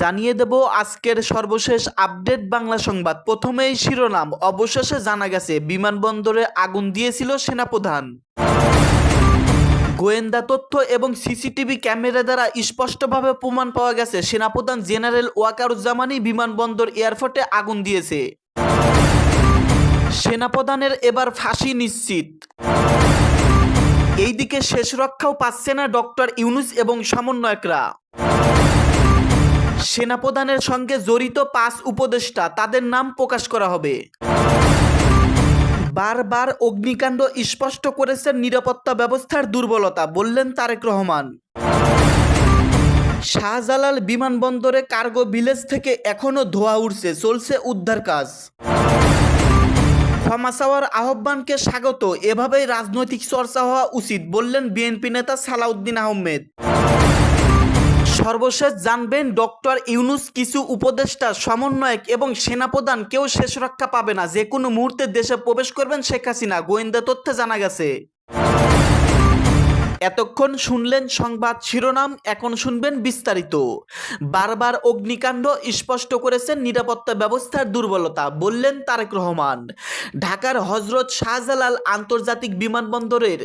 জানিয়ে দেব আজকের সর্বশেষ আপডেট বাংলা সংবাদ। প্রথমেই শিরোনাম। অবশেষে জানা গেছে, বিমানবন্দরে আগুন দিয়েছিল সেনাপ্রধান। গোয়েন্দা তথ্য এবং সিসিটিভি ক্যামেরা দ্বারা স্পষ্টভাবে প্রমাণ পাওয়া গেছে, সেনাপ্রধান জেনারেল ওয়াকারুজ্জামানি বিমানবন্দর এয়ারপোর্টে আগুন দিয়েছে। সেনাপ্রধানের এবার ফাঁসি নিশ্চিত। এইদিকে শেষ রক্ষাও পাচ্ছে না ডক্টর ইউনুস এবং সমন্বয়করা। সেনাপ্রধানের সঙ্গে জড়িত পাঁচ উপদেষ্টা, তাদের নাম প্রকাশ করা হবে। বারবার অগ্নিকাণ্ড স্পষ্ট করেছেন নিরাপত্তা ব্যবস্থার দুর্বলতা, বললেন তারেক রহমান। শাহজালাল বিমানবন্দরে কার্গো ভিলেজ থেকে এখনও ধোয়া উঠছে চলছে উদ্ধার কাজ। ক্ষমা আহ্বানকে স্বাগত, এভাবেই রাজনৈতিক চর্চা হওয়া উচিত, বললেন বিএনপি নেতা সালাউদ্দিন আহমেদ। সর্বশেষ জানবেন ডক্টর ইউনুস কিছু উপদেষ্টা, সমন্বয়ক এবং সেনাপ্রধান। কেউ শেষ রক্ষা পাবে না। যে কোনো মুহূর্তে দেশে প্রবেশ করবেন শেখ হাসিনা। গোয়েন্দা তথ্যে জানা গেছে। এতক্ষণ শুনলেন সংবাদ শিরোনাম, এখন শুনবেন বিস্তারিত। বারবার অগ্নিকাণ্ড স্পষ্ট করেছেন নিরাপত্তা ব্যবস্থার দুর্বলতা, বললেন তারেক রহমান। ঢাকার হজরত শাহজালাল আন্তর্জাতিক বিমানবন্দরের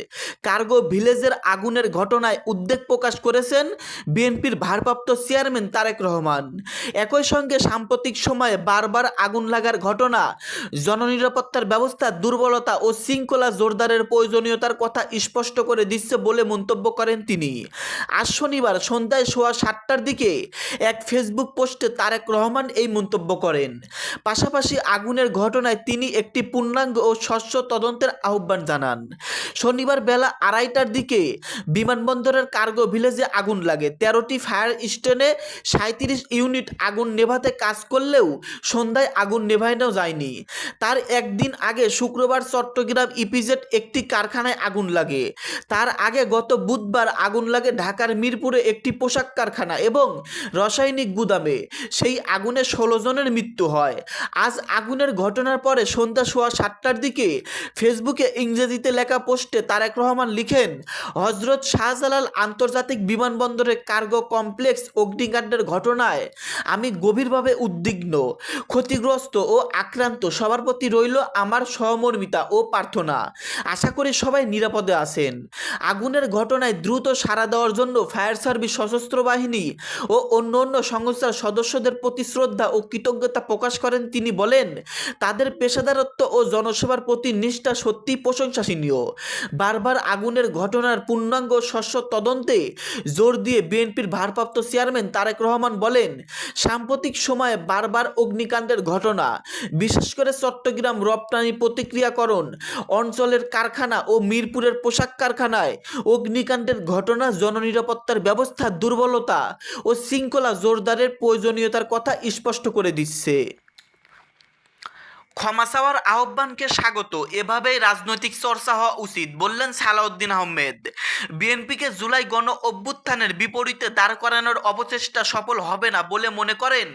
কার্গো ভিলেজের আগুনের ঘটনায় উদ্বেগ প্রকাশ করেছেন বিএনপির ভারপ্রাপ্ত চেয়ারম্যান তারেক রহমান। একই সঙ্গে সাম্প্রতিক সময়ে বারবার আগুন লাগার ঘটনা, জননিরাপত্তার ব্যবস্থা, দুর্বলতা ও শৃঙ্খলা জোরদারের প্রয়োজনীয়তার কথা স্পষ্ট করে দিচ্ছে বলে মন্তব্য করেন তিনি। আজ শনিবার সন্ধ্যায় সোয়া সাতটার দিকে এক ফেসবুক পোস্টে তারেক রহমান এই মন্তব্য করেন। পাশাপাশি আগুনের ঘটনায় তিনি একটি পূর্ণাঙ্গ ও স্বচ্ছ তদন্তের আহ্বান জানান। শনিবার বেলা আড়াইটার দিকে বিমানবন্দরের কার্গো ভিলেজে আগুন লাগে। তেরোটি ফায়ার স্টেশনে সাঁত্রিশ ইউনিট আগুন নেভাতে কাজ করলেও সন্ধ্যায় আগুন নেভানো যায়নি। তার একদিন আগে শুক্রবার চট্টগ্রাম ইপিজেড একটি কারখানায় আগুন লাগে। তার আগে গত বুধবার আগুন লাগে ঢাকার মিরপুরে একটি পোশাক কারখানা এবং রাসায়নিক গুদামে। সেই আগুনে ষোলো জনের মৃত্যু হয়। আজ আগুনের ঘটনার পরে সন্ধ্যা সোয়া সাতটার দিকে ফেসবুকে ইংরেজিতে লেখা পোস্টে তারেক রহমান লিখেন হজরত শাহজালাল আন্তর্জাতিক বিমানবন্দরের কার্গো কমপ্লেক্স অগ্নিকাণ্ডের ঘটনায় আমি গভীরভাবে উদ্বিগ্ন, ক্ষতিগ্রস্ত ও আক্রান্ত। সবার প্রতি রইল আমার সহমর্মিতা ও প্রার্থনা। আশা করি সবাই নিরাপদে আছেন। আগুনের ঘটনায় দ্রুত সাড়া দেওয়ার জন্য ফায়ার সার্ভিস সশস্ত্র বাহিনী ও অন্য অন্য সংস্থার সদস্যদের প্রতি শ্রদ্ধা ও কৃতজ্ঞতা প্রকাশ করেন তিনি বলেন, তাদের পেশাদারত্ব ও জনসেবার প্রতি নিষ্ঠা সত্যি প্রশংসনীয় বারবার আগুনের ঘটনার পূর্ণাঙ্গ শস্য তদন্তে জোর দিয়ে বিএনপির ভারপ্রাপ্ত চেয়ারম্যান তারেক রহমান বলেন, সাম্প্রতিক সময়ে বারবার অগ্নিকাণ্ডের ঘটনা, বিশেষ করে চট্টগ্রাম রপ্তানি প্রতিক্রিয়াকরণ, অঞ্চলের কারখানা ও মিরপুরের পোশাক কারখানায় অগ্নিকাণ্ডের ঘটনা জননিরাপত্তার ব্যবস্থা দুর্বলতা ও শৃঙ্খলা জোরদারের প্রয়োজনীয়তার কথা স্পষ্ট করে দিচ্ছে। ক্ষমা চাওয়ার আহ্বানকে স্বাগত। এভাবেই রাজনৈতিক চর্চা হওয়া উচিত, বললেন সালাউদ্দিন আহমেদ। বিএনপিকে জুলাই গণ অভ্যুত্থানের বিপরীতে দাঁড় করানোর অপচেষ্টা সফল হবে না বলে মনে করেন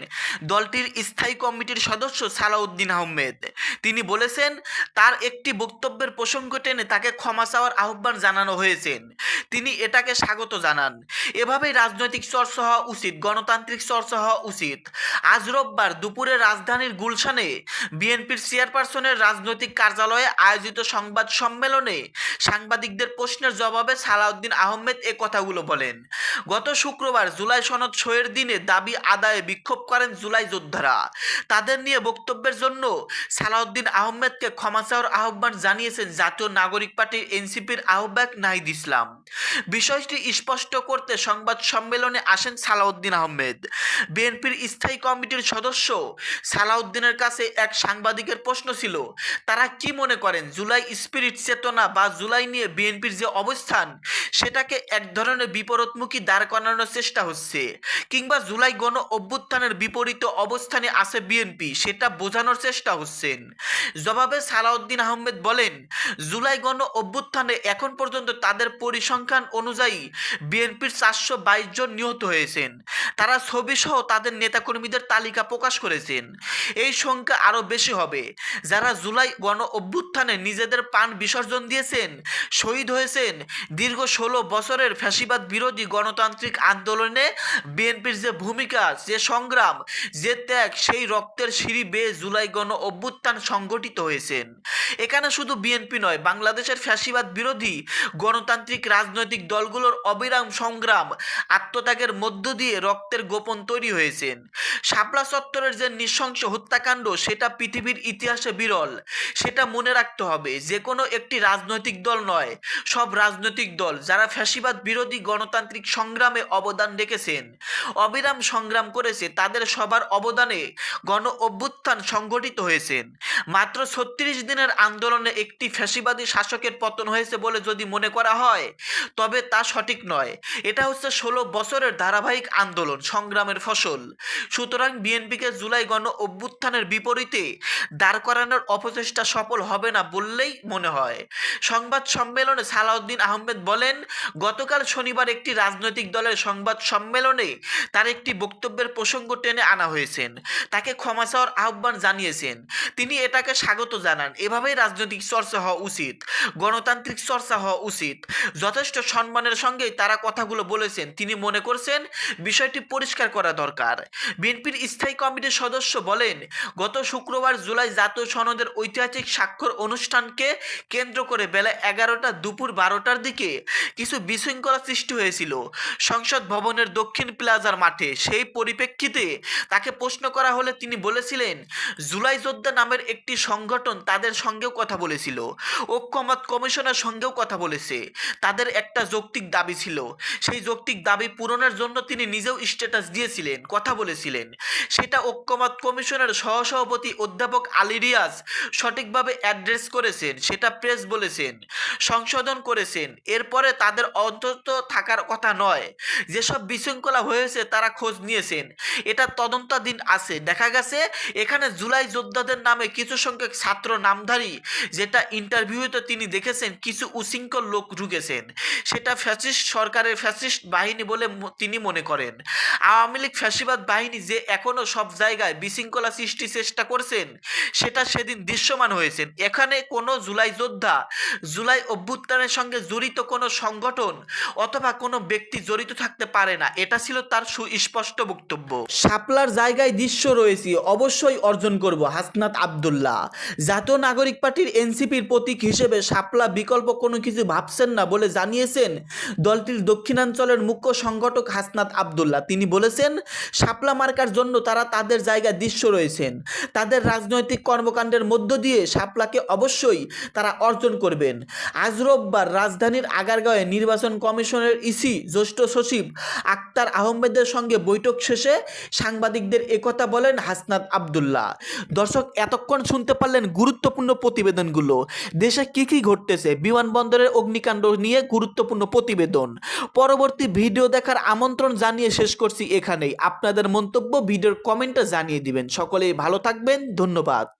দলটির স্থায়ী কমিটির সদস্য সালাউদ্দিন আহমেদ। তিনি বলেছেন, তার একটি বক্তব্যের প্রসঙ্গ টেনে তাকে ক্ষমা চাওয়ার আহ্বান জানানো হয়েছেন তিনি এটাকে স্বাগত জানান। এভাবেই রাজনৈতিক চর্চা হওয়া উচিত, গণতান্ত্রিক চর্চা হওয়া উচিত। আজ রোববার দুপুরে রাজধানীর গুলশানে বিএনপির চেয়ারপারসনের রাজনৈতিক কার্যালয়ে আয়োজিত সংবাদ সম্মেলনে সাংবাদিকদের প্রশ্নের জবাবে সালাউদ্দিন আহমেদ এ কথাগুলো বলেন, গত শুক্রবার জুলাই সনদ সইয়ের দিনে দাবি আদায়ে বিক্ষোভ করেন জুলাই যোদ্ধারা। তাদের নিয়ে বক্তব্যের জন্য সালাউদ্দিন আহমেদকে ক্ষমা চাওয়ার আহ্বান জানিয়েছেন জাতীয় নাগরিক পার্টির এনসিপির আহ্বায়ক নাহিদ ইসলাম। বিষয়টি স্পষ্ট করতে সংবাদ সম্মেলনে আসেন সালাউদ্দিন আহমেদ। বিএনপির স্থায়ী কমিটির সদস্য সালাউদ্দিনের কাছে এক সাংবাদিকের প্রশ্ন ছিল, তারা কি মনে করেন, জুলাই স্পিরিট চেতনা বা জুলাই নিয়ে বিএনপির যে অবস্থান সেটাকে এক ধরনের বিপরীতমুখী দাঁড় করানোর চেষ্টা হচ্ছে। কিংবা জুলাই গণ অভ্যুত্থানের বিপরীত অবস্থানে আছে বিএনপি, সেটা বোঝানোর চেষ্টা হচ্ছেন। জবাবে সালাউদ্দিন আহমেদ বলেন, জুলাই গণ অভ্যুত্থানে এখন পর্যন্ত তাদের পরিসংখ্যান অনুযায়ী বিএনপির চারশো বাইশ জন নিহত হয়েছেন। তারা ছবিসহ তাদের নেতাকর্মীদের তালিকা প্রকাশ করেছেন। এই সংখ্যা আরও বেশি হবে। যারা জুলাই গণ অভ্যুত্থানে নিজেদের প্রাণ বিসর্জন দিয়েছেন, শহীদ হয়েছেন, দীর্ঘ ষোলো বছরের ফ্যাসিবাদ বিরোধী গণতান্ত্রিক আন্দোলনে বিএনপির যে ভূমিকা, যে সংগ্রাম, যে ত্যাগ, সেই রক্তের সিঁড়ি বেয়ে জুলাই গণ অভ্যুত্থান সংগঠিত হয়েছেন। এখানে শুধু বিএনপি নয়, বাংলাদেশের ফ্যাসিবাদ বিরোধী গণতান্ত্রিক রাজনৈতিক দলগুলোর অবিরাম সংগ্রাম, আত্মত্যাগের মধ্য দিয়ে রক্তের গোপন তৈরি হয়েছেন। শাপলা চত্বরের যে নৃশংস হত্যাকাণ্ড, সেটা পৃথিবীর ইতিহাসে বিরল। সেটা মনে রাখতে হবে যে কোনো একটি রাজনৈতিক দল নয়, সব রাজনৈতিক দল যারা ফ্যাসিবাদ বিরোধী গণতান্ত্রিক সংগ্রামে অবদান রেখেছেন, অবিরাম সংগ্রাম করেছে, তাদের সবার অবদানে গণ অভ্যুত্থান সংগঠিত হয়েছেন মাত্র ছত্রিশ দিনের আন্দোলনে একটি ফ্যাসিবাদী শাসকের পতন হয়েছে বলে যদি মনে করা হয়, তবে তা সঠিক নয়। এটা হচ্ছে ষোলো বছরের ধারাবাহিক আন্দোলন, সংগ্রামের ফসল। সুতরাং বিএনপিকে জুলাই গণ অভ্যুত্থানের বিপরীতে দাঁড় করানোর অপচেষ্টা সফল হবে না বললেই মনে হয়। সংবাদ সম্মেলনে সালাউদ্দিন আহমেদ বলেন গতকাল শনিবার একটি রাজনৈতিক দলের সংবাদ সম্মেলনে তার একটি বক্তব্যের প্রসঙ্গ টেনে আনা হয়েছেন। তাকে ক্ষমা চাওয়ার আহ্বান জানিয়েছেন। তিনি এটাকে স্বাগত জানান। এভাবেই রাজনৈতিক চর্চা হওয়া উচিত। গণতান্ত্রিক চর্চা হওয়া উচিত। যথেষ্ট সম্মানের সঙ্গেই তারা কথাগুলো বলেছেন। তিনি মনে করছেন, বিষয়টি পরিষ্কার করা দরকার। বিএনপির স্থায়ী কমিটির সদস্য বলেন, গত শুক্রবার জুলাই জাতীয় সনদের ঐতিহাসিক স্বাক্ষর অনুষ্ঠানকে কেন্দ্র করে বেলা এগারোটা দুপুর বারোটার দিকে কিছু বিশৃঙ্খলা সৃষ্টি হয়েছিল। সংসদ ভবনের দক্ষিণ প্লাজার মাঠে। সেই পরিপ্রেক্ষিতে তাকে প্রশ্ন করা হলে তিনি বলেছিলেন, জুলাই যোদ্ধা নামের একটি সংগঠন তাদের সঙ্গেও কথা বলেছিল। ঐক্যমত কমিশনের সঙ্গেও কথা বলেছে। তাদের একটা যৌক্তিক দাবি ছিল। সেই যৌক্তিক দাবি পূরণের জন্য তিনি নিজেও স্ট্যাটাস দিয়েছিলেন, কথা বলেছিলেন। সেটা ঐক্যমত কমিশনের সহসভাপতি অধ্যাপক আলী রিয়াজ সঠিকভাবে অ্যাড্রেস করেছেন, সেটা প্রেস বলেছেন, সংশোধন করেছেন। এরপরে তাদের অন্তত থাকার কথা নয়। যেসব বিশৃঙ্খলা হয়েছে, তারা খোঁজ নিয়েছেন। এটা তদন্তাধীন আছে। দেখা গেছে, এখানে জুলাই যোদ্ধাদের নামে কিছু সংখ্যক ছাত্র নামধারী, যেটা ইন্টারভিউতে তিনি দেখেছেন, কিছু উশৃঙ্খল লোক ঢুকেছেন। সেটা ফ্যাসিস্ট সরকারের ফ্যাসিস্ট বাহিনী বলে তিনি মনে করেন। আওয়ামী লীগ ফ্যাসিবাদ বাহিনী যে এখনও সব জায়গায় বিশৃঙ্খলা সৃষ্টি চেষ্টা করছেন, সেটা সেদিন দৃশ্যমান হয়েছেন। এখানে কোনো জুলাই যোদ্ধা, জুলাই অভ্যুত্থানের সঙ্গে জড়িত কোনো সংগঠন অথবা কোনো ব্যক্তি জড়িত থাকতে পারে না। এটা ছিল তার সুস্পষ্ট বক্তব্য। শাপলার জায়গায় দৃশ্য রয়েছে, অবশ্যই অর্জন করব, হাসনাত আবদুল্লাহ। জাতীয় নাগরিক পার্টির এনসিপির প্রতীক হিসেবে শাপলা বিকল্প কোনো কিছু ভাবছেন না বলে জানিয়েছেন দলটির দক্ষিণাঞ্চলের মুখ্য সংগঠক হাসনাত আবদুল্লাহ। তিনি বলেছেন, শাপলা মার্কার জন্য তারা তাদের জায়গায় দৃশ্য রয়েছেন। তাদের রাজনৈতিক কর্মকাণ্ডের মধ্য দিয়ে শাপলাকে অবশ্যই তারা অর্জন করবেন। আজ রোববার রাজধানীর আগারগাঁওয়ে নির্বাচন কমিশনের ইসি, জ্যেষ্ঠ সচিব আক্তার আহমেদের সঙ্গে বৈঠক শেষে সাংবাদিকদের একথা বলেন হাসনাত আবদুল্লাহ। দর্শক, এতক্ষণ শুনতে পারলেন গুরুত্বপূর্ণ প্রতিবেদনগুলো। দেশে কি কি ঘটতেছে? বিমানবন্দরের অগ্নিকাণ্ড নিয়ে গুরুত্বপূর্ণ প্রতিবেদন। পরবর্তী ভিডিও দেখার আমন্ত্রণ জানিয়ে শেষ করছি এখানেই। আপনাদের মন্তব্য ভিডিওর কমেন্টে জানিয়ে দিবেন। সকলেই ভালো থাকবেন। ধন্যবাদ।